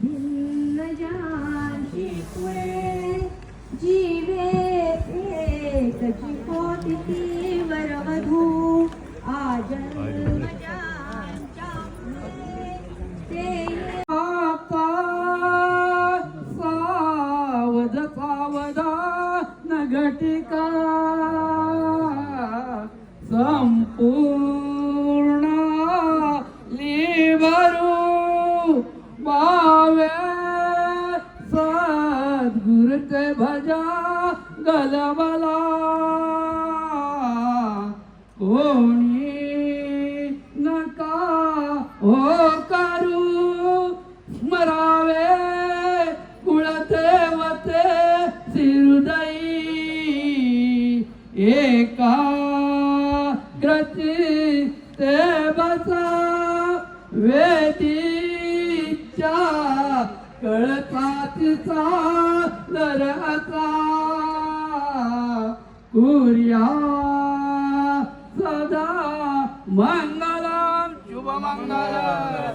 भिन्न जान शिकवे जीवे एकची कोटी वरवधू आजन्म ज्यांच्या मुळे ते आता सावध सावध नघटिका संपूर्ण लिवरू. पावे सद्गुर ते भजा गलबला कोणी नका हो करू स्मरावे कुळदेवते सिरुदयी एका ग्रती ते बसा वे कळपातीचा लरचा कुर्या सदा मंगलम शुभ मंगल